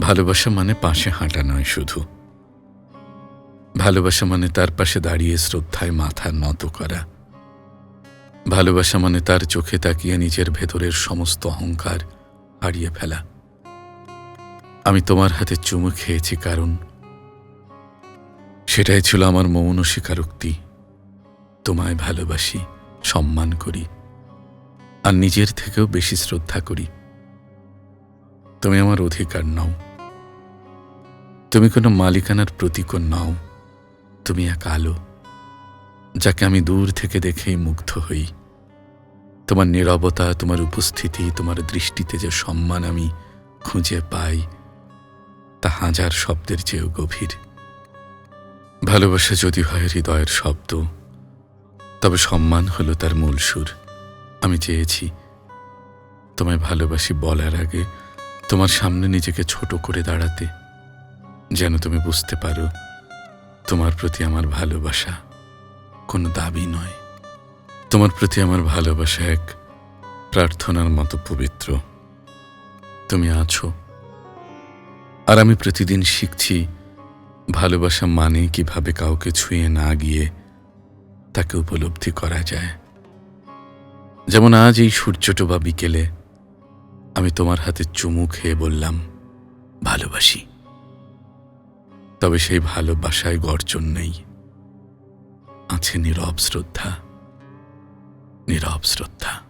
ভালোবাসা মানে পাশে হাঁটা নয় শুধু। ভালোবাসা মানে তার পাশে দাঁড়িয়ে শ্রদ্ধায় মাথা নত করা। ভালোবাসা মানে তার চোখে তাকিয়ে নিজের ভেতরের সমস্ত অহংকার হারিয়ে ফেলা। আমি তোমার হাতে চুমু খেয়েছি কারণ সেটাই ছিল আমার মৌন স্বীকারোক্তি। তোমায় ভালোবাসি, সম্মান করি, আর নিজের থেকেও বেশি শ্রদ্ধা করি। তুমি আমার অধিকার নাও। তুমি কোনো মালিকানার প্রতীকও নাও। তুমি এক আলো, যাকে আমি দূর থেকে দেখেই মুগ্ধ হই। তোমার নীরবতা, তোমার উপস্থিতি, তোমার দৃষ্টিতে যে সম্মান আমি খুঁজে পাই, তা হাজার শব্দের চেয়েও গভীর। ভালোবাসা যদি হয় হৃদয়ের শব্দ, তবে সম্মান হলো তার মূল সুর। আমি চেয়েছি তোমায় ভালোবাসি বলার আগে তোমার সামনে নিজেকে ছোট করে দাঁড়াতে। যেন তুমি বুঝতে পারো, তোমার প্রতি আমার ভালোবাসা কোনো দাবি নয়। তোমার প্রতি আমার ভালোবাসা এক প্রার্থনার মতো পবিত্র। তুমি আছো। আর আমি প্রতিদিন শিখছি, ভালোবাসা মানে কীভাবে কাউকে ছুঁয়ে না গিয়ে তাকে উপলব্ধি করা যায়। যেমন আজ এই সূর্যটোবা বিকেলে আমি তোমার হাতে চুমু খেয়ে বললাম, ভালোবাসি। তবে সেই ভালোবাসায় গর্জন নেই। আছে নীরব শ্রদ্ধা। নীরব শ্রদ্ধা।